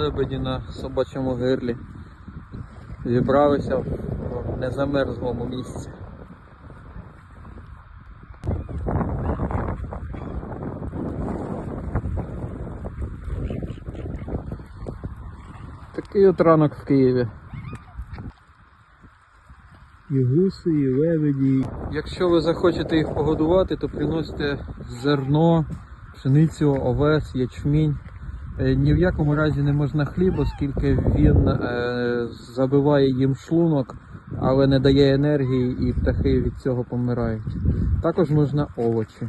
лебеді на собачому гирлі. Зібралися в незамерзлому місці. Такий от ранок в Києві. І гуси, і лебеді. Якщо ви захочете їх погодувати, то приносите зерно, пшеницю, овес, ячмінь. Е, Ні в якому разі не можна хліб, оскільки він е, забиває їм шлунок, але не дає енергії і птахи від цього помирають. Також можна овочі.